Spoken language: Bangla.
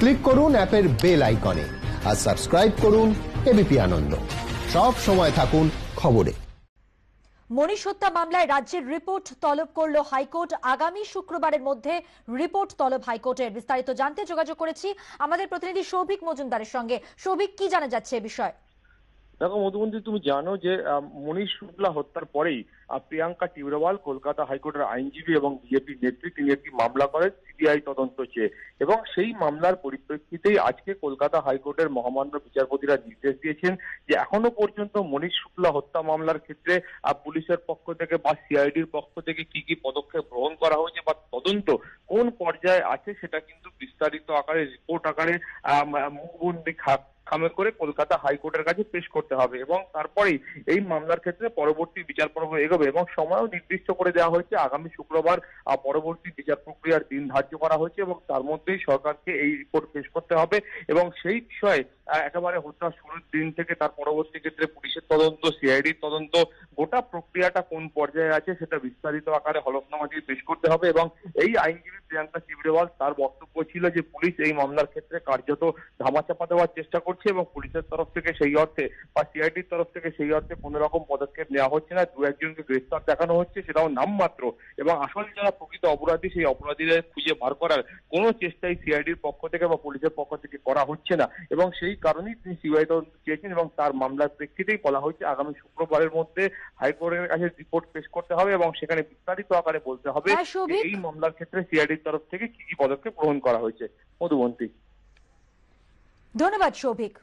ক্লিক করুন অ্যাপের বেল আইকনে আর সাবস্ক্রাইব করুন এবিপি আনন্দ। সব সময় থাকুন খবরে। মনীষ হত্যা মামলায় রাজ্যের রিপোর্ট তলব করল হাইকোর্ট। আগামী শুক্রবারের মধ্যে রিপোর্ট তলব হাইকোর্টের। বিস্তারিত জানতে যোগাযোগ করেছি আমাদের প্রতিনিধি সৌভিক মজুমদারের সঙ্গে। সৌভিক কি জানা যাচ্ছে এ বিষয়ে? দেখো মধুবন্তী তুমি জানো যে মনীষ শুক্লা হত্যার পরেই প্রিয়াঙ্কা টিউরেওয়াল কলকাতা হাইকোর্টের আইনজীবী এবং বিজেপি নেত্রী তিনি একটি মামলা করেন। সিবিআই তদন্ত চেয়ে। এবং সেই মামলার পরিপ্রেক্ষিতেই আজকে কলকাতা হাইকোর্টের মহামান্য বিচারপতিরা নির্দেশ দিয়েছেন যে এখনও পর্যন্ত মনীষ শুক্লা হত্যা মামলার ক্ষেত্রে পুলিশের পক্ষ থেকে বা সিআইডির পক্ষ থেকে কি কি পদক্ষেপ গ্রহণ করা হয়েছে বা তদন্ত কোন পর্যায়ে আছে সেটা কিন্তু বিস্তারিত আকারে, রিপোর্ট আকারে মুখবন্দি খামে করে কলকাতা হাইকোর্টের কাছে পেশ করতে হবে এবং তারপরেই এই মামলার ক্ষেত্রে পরবর্তী বিচার পর্ব এগোবে এবং সময়ও নির্দিষ্ট করে দেওয়া হয়েছে। আগামী শুক্রবার পরবর্তী বিচার প্রক্রিয়ার দিন ধার্য করা হয়েছে এবং তার মধ্যেই সরকারকে এই রিপোর্ট পেশ করতে হবে এবং সেই বিষয়ে একেবারে হত্যা শুরুর দিন থেকে তার পরবর্তী ক্ষেত্রে পুলিশের তদন্ত, সিআইডির তদন্ত গোটা প্রক্রিয়াটা কোন পর্যায়ে আছে সেটা বিস্তারিত আকারে হলফনামা দিয়ে পেশ করতে হবে এবং এই আইনজীবী প্রিয়াঙ্কা চিবরেওয়াল তার বক্তব্য ছিল যে পুলিশ এই মামলার ক্ষেত্রে কার্যত ধামাচাপা দেওয়ার চেষ্টা করছে এবং পুলিশের তরফ থেকে সেই অর্থে বা সিআইডির তরফ থেকে সেই অর্থে কোনো রকম পদক্ষেপ নেওয়া হচ্ছে না। দু একজনকে গ্রেফতার দেখানো হচ্ছে, সেটাও নামমাত্র। এবং আসলে যারা প্রকৃত অপরাধী, সেই অপরাধীদের খুঁজে বার করার কোনো চেষ্টাই সিআইডির পক্ষ থেকে বা পুলিশের পক্ষ থেকে করা হচ্ছে না। এবং সেই কারণেই তিনি সিবিআই তদন্ত চেয়েছেন এবং তার মামলার প্রেক্ষিতেই বলা হয়েছে, আগামী শুক্রবারের মধ্যে হাইকোর্টের কাছে রিপোর্ট পেশ করতে হবে এবং সেখানে বিস্তারিত আকারে বলতে হবে হ্যাঁ, এই মামলার ক্ষেত্রে সিআইডির তরফ থেকে কি কি পদক্ষেপ গ্রহণ করা হয়েছে। মধুবন্তী। ধন্যবাদ সৌভিক।